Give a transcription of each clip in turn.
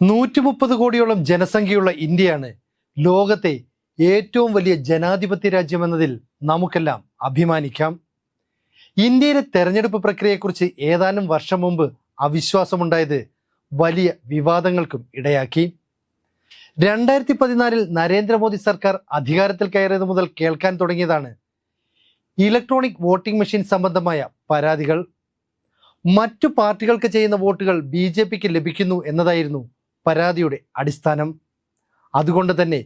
നൂറ്റി മുപ്പത് കോടിയോളം ജനസംഖ്യയുള്ള ഇന്ത്യയാണ് ലോകത്തെ ഏറ്റവും വലിയ ജനാധിപത്യ രാജ്യമെന്നതിൽ നമുക്കെല്ലാം അഭിമാനിക്കാം. ഇന്ത്യയിലെ തെരഞ്ഞെടുപ്പ് പ്രക്രിയയെക്കുറിച്ച് ഏതാനും വർഷം മുമ്പ് അവിശ്വാസമുണ്ടായത് വലിയ വിവാദങ്ങൾക്കും ഇടയാക്കി. രണ്ടായിരത്തി പതിനാലിൽ നരേന്ദ്രമോദി സർക്കാർ അധികാരത്തിൽ കയറിയത് മുതൽ കേൾക്കാൻ തുടങ്ങിയതാണ് ഇലക്ട്രോണിക് വോട്ടിംഗ് മെഷീൻ സംബന്ധമായ പരാതികൾ. മറ്റു പാർട്ടികൾക്ക് ചെയ്യുന്ന വോട്ടുകൾ ബി ലഭിക്കുന്നു എന്നതായിരുന്നു പരാതിയുടെ അടിസ്ഥാനം. അതുകൊണ്ട് തന്നെ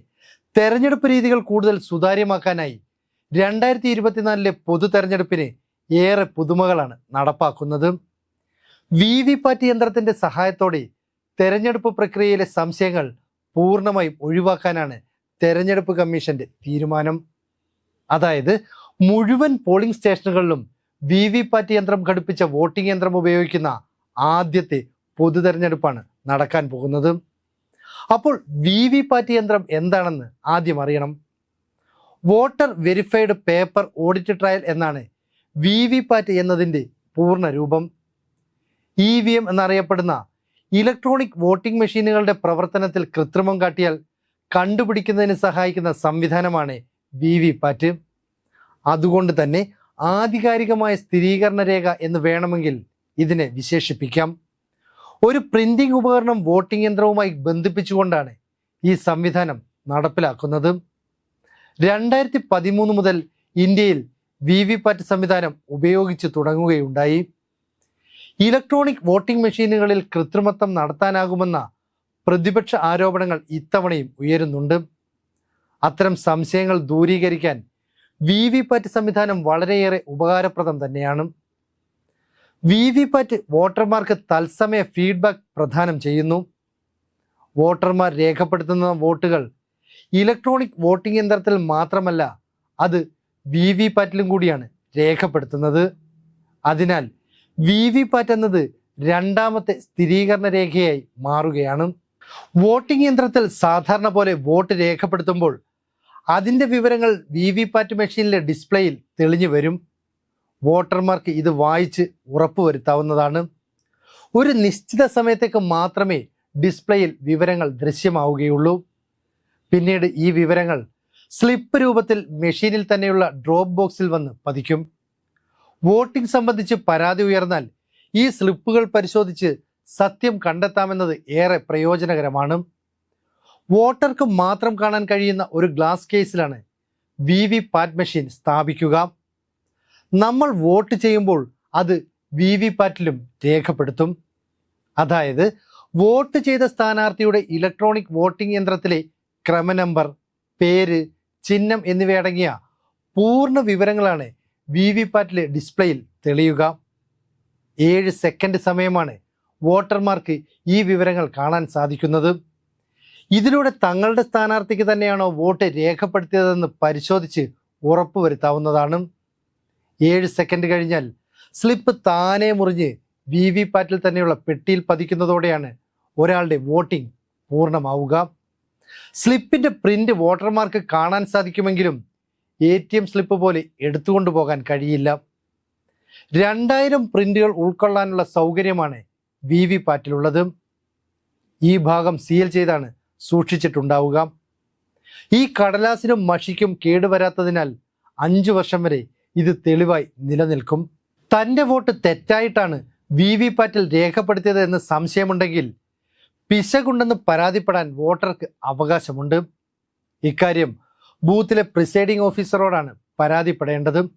തെരഞ്ഞെടുപ്പ് രീതികൾ കൂടുതൽ സുതാര്യമാക്കാനായി രണ്ടായിരത്തി ഇരുപത്തിനാലിലെ പൊതു തെരഞ്ഞെടുപ്പിന് ഏറെ പുതുമകളാണ് നടപ്പാക്കുന്നത്. വി വി പാറ്റ് യന്ത്രത്തിന്റെ സഹായത്തോടെ തെരഞ്ഞെടുപ്പ് പ്രക്രിയയിലെ സംശയങ്ങൾ പൂർണമായും ഒഴിവാക്കാനാണ് തെരഞ്ഞെടുപ്പ് കമ്മീഷന്റെ തീരുമാനം. അതായത് മുഴുവൻ പോളിംഗ് സ്റ്റേഷനുകളിലും വി വി പാറ്റ് യന്ത്രം ഘടിപ്പിച്ച വോട്ടിംഗ് യന്ത്രം ഉപയോഗിക്കുന്ന ആദ്യത്തെ പൊതു തെരഞ്ഞെടുപ്പാണ് നടക്കാൻ പോകുന്നത്. അപ്പോൾ വി വി പാറ്റ് യന്ത്രം എന്താണെന്ന് ആദ്യം അറിയണം. Voter verified paper audit trail എന്നാണ് വി വി പാറ്റ് എന്നതിന്റെ പൂർണ രൂപം. ഇ വി എം എന്നറിയപ്പെടുന്ന ഇലക്ട്രോണിക് വോട്ടിംഗ് മെഷീനുകളുടെ പ്രവർത്തനത്തിൽ കൃത്രിമം കാട്ടിയാൽ കണ്ടുപിടിക്കുന്നതിന് സഹായിക്കുന്ന സംവിധാനമാണ് വി വി പാറ്റ്. അതുകൊണ്ട് തന്നെ ആധികാരികമായ സ്ഥിരീകരണ രേഖ എന്ന് വേണമെങ്കിൽ ഇതിനെ വിശേഷിപ്പിക്കാം. ഒരു പ്രിന്റിംഗ് ഉപകരണം വോട്ടിംഗ് യന്ത്രവുമായി ബന്ധിപ്പിച്ചുകൊണ്ടാണ് ഈ സംവിധാനം നടപ്പിലാക്കുന്നത്. രണ്ടായിരത്തി പതിമൂന്ന് മുതൽ ഇന്ത്യയിൽ വി വി പാറ്റ് സംവിധാനം ഉപയോഗിച്ച് തുടങ്ങുകയുണ്ടായി. ഇലക്ട്രോണിക് വോട്ടിംഗ് മെഷീനുകളിൽ കൃത്രിമത്വം നടത്താനാകുമെന്ന പ്രതിപക്ഷ ആരോപണങ്ങൾ ഇത്തവണയും ഉയരുന്നുണ്ട്. അത്തരം സംശയങ്ങൾ ദൂരീകരിക്കാൻ വി വി പാറ്റ് സംവിധാനം വളരെയേറെ ഉപകാരപ്രദം തന്നെയാണ്. വി വി പാറ്റ് വോട്ടർമാർക്ക് തത്സമയ ഫീഡ്ബാക്ക് പ്രദാനം ചെയ്യുന്നു. വോട്ടർമാർ രേഖപ്പെടുത്തുന്ന വോട്ടുകൾ ഇലക്ട്രോണിക് വോട്ടിംഗ് യന്ത്രത്തിൽ മാത്രമല്ല അത് വി വി പാറ്റിലും കൂടിയാണ് രേഖപ്പെടുത്തുന്നത്. അതിനാൽ വി വി പാറ്റ് എന്നത് രണ്ടാമത്തെ സ്ഥിരീകരണ രേഖയായി മാറുകയാണ്. വോട്ടിംഗ് യന്ത്രത്തിൽ സാധാരണ പോലെ വോട്ട് രേഖപ്പെടുത്തുമ്പോൾ അതിന്റെ വിവരങ്ങൾ വി വി പാറ്റ് മെഷീനിലെ ഡിസ്പ്ലേയിൽ തെളിഞ്ഞു വരും. വോട്ടർമാർക്ക് ഇത് വായിച്ച് ഉറപ്പുവരുത്താവുന്നതാണ്. ഒരു നിശ്ചിത സമയത്തേക്ക് മാത്രമേ ഡിസ്പ്ലേയിൽ വിവരങ്ങൾ ദൃശ്യമാവുകയുള്ളൂ. പിന്നീട് ഈ വിവരങ്ങൾ സ്ലിപ്പ് രൂപത്തിൽ മെഷീനിൽ തന്നെയുള്ള ഡ്രോപ്പ് ബോക്സിൽ വന്ന് പതിക്കും. വോട്ടിംഗ് സംബന്ധിച്ച് പരാതി ഉയർന്നാൽ ഈ സ്ലിപ്പുകൾ പരിശോധിച്ച് സത്യം കണ്ടെത്താമെന്നത് ഏറെ പ്രയോജനകരമാണ്. വോട്ടർക്ക് മാത്രം കാണാൻ കഴിയുന്ന ഒരു ഗ്ലാസ് കേസിലാണ് വി വി പാറ്റ് മെഷീൻ സ്ഥാപിക്കുക. നമ്മൾ വോട്ട് ചെയ്യുമ്പോൾ അത് വി വി പാറ്റിലും രേഖപ്പെടുത്തും. അതായത് വോട്ട് ചെയ്ത സ്ഥാനാർത്ഥിയുടെ ഇലക്ട്രോണിക് വോട്ടിംഗ് യന്ത്രത്തിലെ ക്രമനമ്പർ പേര് ചിഹ്നം എന്നിവയടങ്ങിയ പൂർണ വിവരങ്ങളാണ് വി വി പാറ്റിലെ ഡിസ്പ്ലേയിൽ തെളിയുക. ഏഴ് സെക്കൻഡ് സമയമാണ് വോട്ടർമാർക്ക് ഈ വിവരങ്ങൾ കാണാൻ സാധിക്കുന്നത്. ഇതിലൂടെ തങ്ങളുടെ സ്ഥാനാർത്ഥിക്ക് തന്നെയാണോ വോട്ട് രേഖപ്പെടുത്തിയതെന്ന് പരിശോധിച്ച് ഉറപ്പുവരുത്താവുന്നതാണ്. ഏഴ് സെക്കൻഡ് കഴിഞ്ഞാൽ സ്ലിപ്പ് താനെ മുറിഞ്ഞ് വി വി പാറ്റിൽ തന്നെയുള്ള പെട്ടിയിൽ പതിക്കുന്നതോടെയാണ് ഒരാളുടെ വോട്ടിംഗ് പൂർണമാവുക. സ്ലിപ്പിന്റെ പ്രിന്റ് വോട്ടർമാർക്ക് കാണാൻ സാധിക്കുമെങ്കിലും എ ടി എം സ്ലിപ്പ് പോലെ എടുത്തുകൊണ്ടു പോകാൻ കഴിയില്ല. രണ്ടായിരം പ്രിന്റുകൾ ഉൾക്കൊള്ളാനുള്ള സൗകര്യമാണ് വി വി പാറ്റിലുള്ളത്. ഈ ഭാഗം സീൽ ചെയ്താണ് സൂക്ഷിച്ചിട്ടുണ്ടാവുക. ഈ കടലാസിനും മഷിക്കും കേടുവരാത്തതിനാൽ അഞ്ചു വർഷം വരെ ഇത് തെളിവായി നിലനിൽക്കും. തന്റെ വോട്ട് തെറ്റായിട്ടാണ് വി വി പാറ്റിൽ രേഖപ്പെടുത്തിയത് എന്ന് സംശയമുണ്ടെങ്കിൽ പിശകുണ്ടെന്ന് പരാതിപ്പെടാൻ വോട്ടർക്ക് അവകാശമുണ്ട്. ഇക്കാര്യം ബൂത്തിലെ പ്രിസൈഡിംഗ് ഓഫീസറോടാണ് പരാതിപ്പെടേണ്ടത്.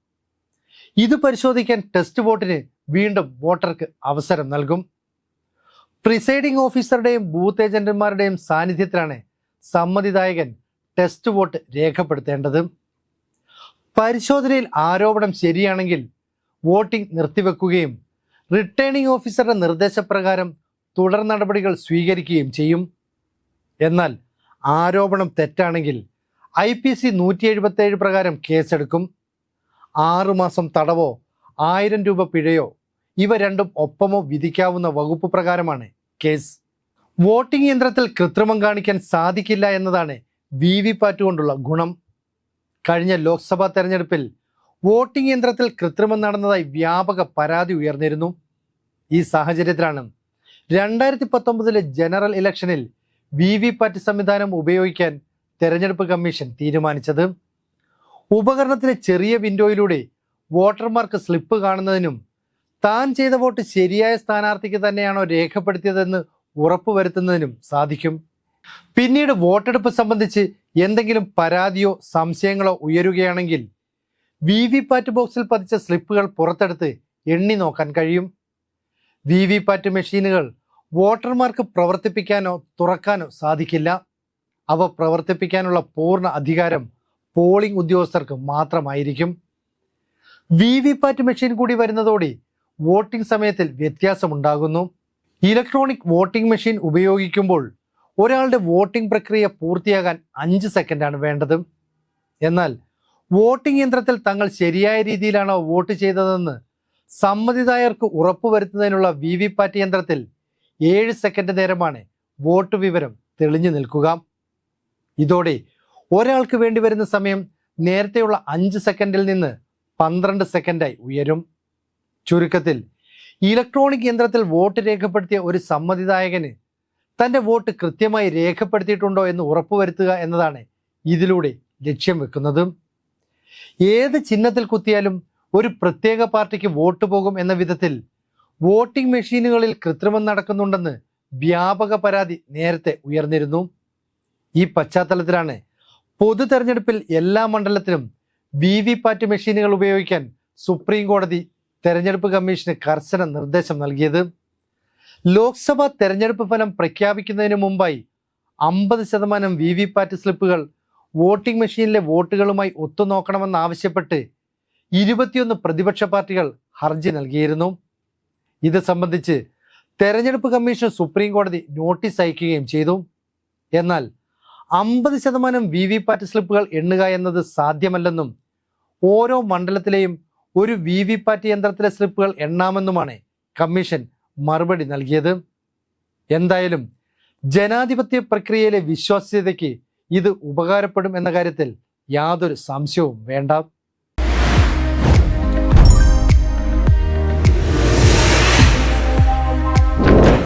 ഇത് പരിശോധിക്കാൻ ടെസ്റ്റ് വോട്ടിന് വീണ്ടും വോട്ടർക്ക് അവസരം നൽകും. പ്രിസൈഡിംഗ് ഓഫീസറുടെയും ബൂത്ത് ഏജന്റുമാരുടെയും സാന്നിധ്യത്തിലാണ് സമ്മതിദായകൻ ടെസ്റ്റ് വോട്ട് രേഖപ്പെടുത്തേണ്ടത്. പരിശോധനയിൽ ആരോപണം ശരിയാണെങ്കിൽ വോട്ടിംഗ് നിർത്തിവെക്കുകയും റിട്ടേണിംഗ് ഓഫീസറുടെ നിർദ്ദേശപ്രകാരം തുടർ നടപടികൾ സ്വീകരിക്കുകയും ചെയ്യും. എന്നാൽ ആരോപണം തെറ്റാണെങ്കിൽ ഐ പി സി നൂറ്റി എഴുപത്തേഴ് പ്രകാരം കേസെടുക്കും. ആറുമാസം തടവോ ആയിരം രൂപ പിഴയോ ഇവ രണ്ടും ഒപ്പമോ വിധിക്കാവുന്ന വകുപ്പ് പ്രകാരമാണ് കേസ്. വോട്ടിംഗ് യന്ത്രത്തിൽ കൃത്രിമം കാണിക്കാൻ സാധിക്കില്ല എന്നതാണ് വി വി പാറ്റ് കൊണ്ടുള്ള ഗുണം. കഴിഞ്ഞ ലോക്സഭാ തെരഞ്ഞെടുപ്പിൽ വോട്ടിംഗ് യന്ത്രത്തിൽ കൃത്രിമം നടന്നതായി വ്യാപക പരാതി ഉയർന്നിരുന്നു. ഈ സാഹചര്യത്തിലാണ് രണ്ടായിരത്തി പത്തൊമ്പതിലെ ജനറൽ ഇലക്ഷനിൽ വി വി പാറ്റ് സംവിധാനം ഉപയോഗിക്കാൻ തെരഞ്ഞെടുപ്പ് കമ്മീഷൻ തീരുമാനിച്ചത്. ഉപകരണത്തിലെ ചെറിയ വിൻഡോയിലൂടെ വോട്ടർമാർക്ക് സ്ലിപ്പ് കാണുന്നതിനും താൻ ചെയ്ത വോട്ട് ശരിയായ സ്ഥാനാർത്ഥിക്ക് തന്നെയാണോ രേഖപ്പെടുത്തിയതെന്ന് ഉറപ്പുവരുത്തുന്നതിനും സാധിക്കും. പിന്നീട് വോട്ടെടുപ്പ് സംബന്ധിച്ച് എന്തെങ്കിലും പരാതിയോ സംശയങ്ങളോ ഉയരുകയാണെങ്കിൽ വി വി പാറ്റ് ബോക്സിൽ പതിച്ച സ്ലിപ്പുകൾ പുറത്തെടുത്ത് എണ്ണി നോക്കാൻ കഴിയും. വി വി പാറ്റ് മെഷീനുകൾ വോട്ടർമാർക്ക് പ്രവർത്തിപ്പിക്കാനോ തുറക്കാനോ സാധിക്കില്ല. അവ പ്രവർത്തിപ്പിക്കാനുള്ള പൂർണ അധികാരം പോളിംഗ് ഉദ്യോഗസ്ഥർക്ക് മാത്രമായിരിക്കും. വി വി പാറ്റ് മെഷീൻ കൂടി വരുന്നതോടെ വോട്ടിംഗ് സമയത്തിൽ വ്യത്യാസമുണ്ടാകുന്നു. ഇലക്ട്രോണിക് വോട്ടിംഗ് മെഷീൻ ഉപയോഗിക്കുമ്പോൾ ഒരാളുടെ വോട്ടിംഗ് പ്രക്രിയ പൂർത്തിയാകാൻ അഞ്ച് സെക്കൻഡാണ് വേണ്ടത്. എന്നാൽ വോട്ടിംഗ് യന്ത്രത്തിൽ തങ്ങൾ ശരിയായ രീതിയിലാണോ വോട്ട് ചെയ്തതെന്ന് സമ്മതിദായകർക്ക് ഉറപ്പുവരുത്തുന്നതിനുള്ള വി വി പാറ്റ് യന്ത്രത്തിൽ ഏഴ് സെക്കൻഡ് നേരമാണ് വോട്ട് വിവരം തെളിഞ്ഞു നിൽക്കുക. ഇതോടെ ഒരാൾക്ക് വേണ്ടി വരുന്ന സമയം നേരത്തെയുള്ള അഞ്ച് സെക്കൻഡിൽ നിന്ന് പന്ത്രണ്ട് സെക്കൻഡായി ഉയരും. ചുരുക്കത്തിൽ ഇലക്ട്രോണിക് യന്ത്രത്തിൽ വോട്ട് രേഖപ്പെടുത്തിയ ഒരു സമ്മതിദായകന് തന്റെ വോട്ട് കൃത്യമായി രേഖപ്പെടുത്തിയിട്ടുണ്ടോ എന്ന് ഉറപ്പുവരുത്തുക എന്നതാണ് ഇതിലൂടെ ലക്ഷ്യം വെക്കുന്നത്. ഏത് ചിഹ്നത്തിൽ കുത്തിയാലും ഒരു പ്രത്യേക പാർട്ടിക്ക് വോട്ട് പോകും എന്ന വിധത്തിൽ വോട്ടിംഗ് മെഷീനുകളിൽ കൃത്രിമം നടക്കുന്നുണ്ടെന്ന് വ്യാപക പരാതി നേരത്തെ ഉയർന്നിരുന്നു. ഈ പശ്ചാത്തലത്തിലാണ് പൊതു തെരഞ്ഞെടുപ്പിൽ എല്ലാ മണ്ഡലത്തിലും വി വി പാറ്റ് മെഷീനുകൾ ഉപയോഗിക്കാൻ സുപ്രീം കോടതി തെരഞ്ഞെടുപ്പ് കമ്മീഷന് കർശന നിർദ്ദേശം നൽകിയത്. ലോക്സഭാ തെരഞ്ഞെടുപ്പ് ഫലം പ്രഖ്യാപിക്കുന്നതിന് മുമ്പായി അമ്പത് ശതമാനം വി വി പാറ്റ് സ്ലിപ്പുകൾ വോട്ടിംഗ് മെഷീനിലെ വോട്ടുകളുമായി ഒത്തുനോക്കണമെന്നാവശ്യപ്പെട്ട് ഇരുപത്തിയൊന്ന് പ്രതിപക്ഷ പാർട്ടികൾ ഹർജി നൽകിയിരുന്നു. ഇത് സംബന്ധിച്ച് തെരഞ്ഞെടുപ്പ് കമ്മീഷൻ സുപ്രീം കോടതി നോട്ടീസ് അയക്കുകയും ചെയ്തു. എന്നാൽ അമ്പത് ശതമാനം വി വി പാറ്റ് സ്ലിപ്പുകൾ എണ്ണുക എന്നത് സാധ്യമല്ലെന്നും ഓരോ മണ്ഡലത്തിലെയും ഒരു വി വി പാറ്റ് യന്ത്രത്തിലെ സ്ലിപ്പുകൾ എണ്ണാമെന്നുമാണ് കമ്മീഷൻ മറുപടി നൽകിയത്? എന്തായാലും ജനാധിപത്യ പ്രക്രിയയിലെ വിശ്വാസ്യതയ്ക്ക് ഇത് ഉപകാരപ്പെടും എന്ന കാര്യത്തിൽ യാതൊരു സംശയവും വേണ്ട.